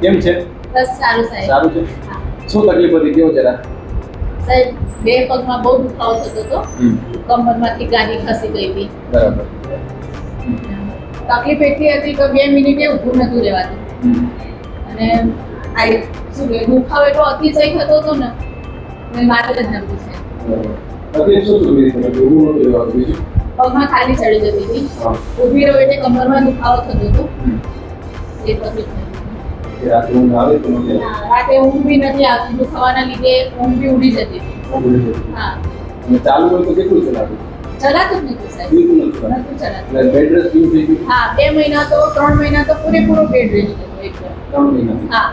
કેમ છે? બસ સારું સાહેબ. સારું છે? શું તકલીફ હતી? કેવો જરા સાહેબ બે પગમાં બહુ દુખાવો થતો હતો. કમરમાંથી ગાડી ખસી ગઈ હતી. બરાબર. તકલીફ એટલી હતી કે બે મિનિટે ઊભું નતું રહેવાતું. અને આ શું કે દુખાવો એટલો અતિશય થતો હતો ને મેં મારે જ નતું છે તકલીફ શું શું તમે ઊભું નહોતું રહેવાતું બીજું? પગમાં ખાલી ચડી જતી હતી. ઊભી રહો એટલે કમરમાં દુખાવો થતો હતો. એ તકલીફ. કે રાત્રે ઊંઘ આવે તો મને રાતે ઊંઘ બી નથી આવતી દુખાવાના લીધે ઊંઘ બી ઉડી જતી. હા. અને ચાલુ હોય તો કેટલું ચલાવ્યું ચલાતું જ નતું સાહેબ. બિલકુલ નથી ચલાતું. એટલે બેડ રેસ્ટ કેવું થઈ ગયું? હા બે મહિના તો ત્રણ મહિના તો પૂરેપૂરો બેડ રેસ્ટ હતો એકદમ ત્રણ મહિના હા.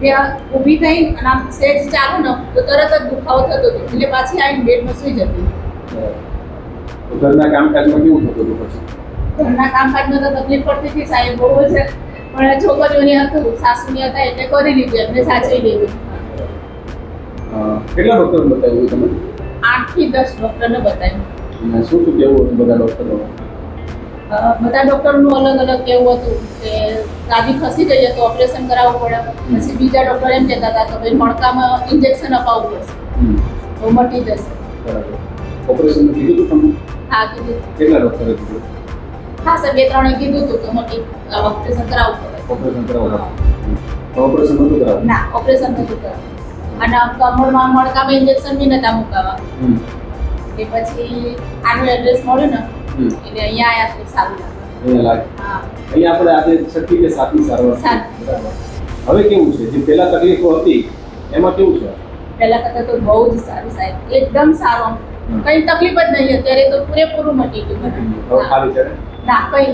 ત્યાં ઊભી થઈ અને આમ સેજ ચાલુ ને તો તરત જ દુખાવો થતો હતો. એટલે પાછી આવીને બેડમાં સુઈ જતી. ઘરના કામકાજમાં કેવું થતું હતું પછી? ઘરના કામકાજમાં તો તકલીફ પડતી હતી સાહેબ બહુ જ. પણ છોકરીઓની હતું સાસુની હતા એટલે કરી લીધું એમને સાચવી લીધું. કેટલા ડોક્ટર બતાવ્યું તમે આઠથી દસ ડોક્ટરને બતાવ્યું. શું શું કેવું હતું બધા ડોક્ટરો બધા ડોક્ટરનું અલગ અલગ કેવું હતું કે ગાદી ખસી ગઈ તો ઓપરેશન કરાવવું પડે પછી બીજા ડોક્ટર એમ કહેતા હતા કે ભાઈ મણકામાં ઇન્જેક્શન અપાવવું પડશે. તો મટી જશે. બરાબર. ઓપરેશન કીધું હતું તમને? હા કીધું. કેટલા ડોક્ટરે કીધું? હા સર બે ત્રણે કીધું હતું કે મટી ઓપરેશન કરાવવું પડે. ઓપરેશન કરાવવા ઓપરેશન નતું કરાવવું ના ઓપરેશન નતું કરવું અને કમરમાં મણકામાં ઇન્જેક્શન બી નતા મુકાવા. એ પછી આનું એડ્રેસ મળ્યું ને. એટલે અહીંયા આવ્યા તો સારું લાગે. અહીંયા આપણે આજે છઠ્ઠી કે સાતમી સારવાર સારું હવે કેવું છે? જે પહેલા તકલીફો હતી એમાં કેવું છે? પહેલા કરતા તો બહુ જ સારું સાહેબ. એકદમ સારું. કઈ તકલીફ જ નહીં અત્યારે તો પૂરેપૂરું મટી ગયું. ખાલી છે ને? કઈ.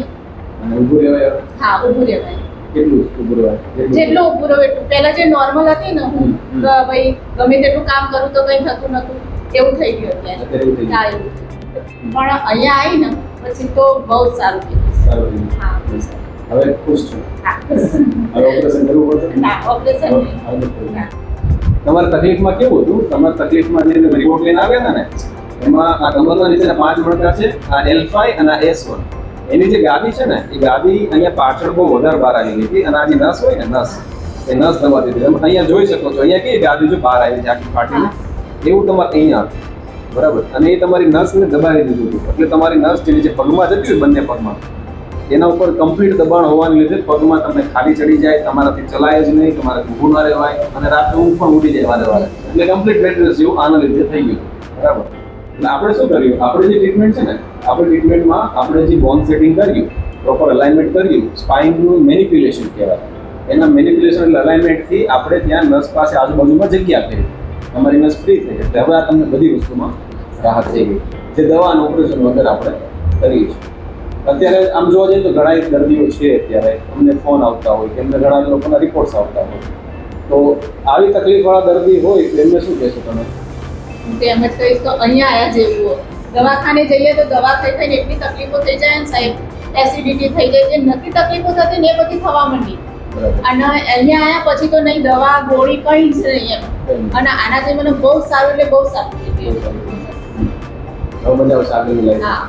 ઊભું રહેવાય હા ઊભું રહેવાય. કેટલું ઊભું રહેવાય? જેટલું ઊભું રહો એટલું. પહેલા જે નોર્મલ હતી ને હું. ભાઈ ગમે તેટલું કામ કરું તો કઈ થતું નતું એવું થઈ ગયું અત્યારે. પણ અહીંયા આવી ને પછી તો બહુ સારું ગયું. હા. હવે ખુશ છું? હવે ઓપરેશન કરવું પડશે ના? ઓપરેશન. તમારી તકલીફમાં કેવું હતું? તમારી તકલીફમાં જે રિપોર્ટ લઈને આવ્યા હતા ને એમાં આ કમરના નીચેના પાંચ મળતા છે આ એલ ફાઈવ અને આ એસ વન એની જે ગાદી છે ને, એ ગાદી અહીંયા પાછળ બહુ વધારે બહાર આવી હતી અને આ જે નસ હોય ને, નસ, એ નસ દબાતી હતી તમે અહીંયા જોઈ શકો છો, અહીંયા કઈ ગાદી જો બહાર આવી છે આખી ફાટીને. એવું તમારે અહીંયા બરાબર? અને એ તમારી નસને દબાવી દીધું હતું. એટલે તમારી નસ જે નીચે પગમાં જતી હોય બંને પગમાં. એના ઉપર કમ્પ્લીટ દબાણ હોવાને લીધે પગમાં તમને ખાલી ચડી જાય, તમારાથી ચલાય જ નહીં તમારે ઊભું ના રહેવાય, અને રાત્રે ઊંઘ પણ ઉડી જાય વારે વારે. એટલે કમ્પ્લીટ બેડ જેવું આના લીધે થઈ ગયું બરાબર? આપણે શું કર્યું? આપણે જે ટ્રીટમેન્ટ છે ને, આપણે ટ્રીટમેન્ટમાં આપણે જે બોન સેટિંગ કર્યું પ્રોપર અલાઇનમેન્ટ કર્યું સ્પાઇનનું મેનિપ્યુલેશન કહેવાય. એના મેનિપ્યુલેશન એટલે અલાઇનમેન્ટથી આપણે ત્યાં નસ પાસે આજુબાજુમાં જગ્યા કરી. તમારી નસ ફ્રી થઈ એટલે હવે આ તમને બધી વસ્તુમાં રાહત થઈ ગઈ જે દવાનું ઓપરેશન વગર આપણે કરીએ છીએ. અત્યારે આમ જોવા જઈએ તો ઘણા દર્દીઓ છે અત્યારે. અમને ફોન આવતા હોય કે અમને ઘણા લોકોના રિપોર્ટ્સ આવતા હોય. તો આવી તકલીફવાળા દર્દી હોય તો એમને શું કહેશો તમે? હું તો એમ જ કહીશ તો અહીંયા આયા જેવું દવાખાને જઈએ તો દવા થઈ થઈને એટલી તકલીફો થઈ જાય ને સાહેબ. એસિડિટી થઈ જાય જે નથી તકલીફો થતી ને એ બધી થવા માંડી. અને અહીંયા આયા પછી તો નહીં દવા ગોળી કંઈ જ નહીં એમ. અને આનાથી મને બહુ સારું એટલે બહુ સારું થઈ ગયું. હા.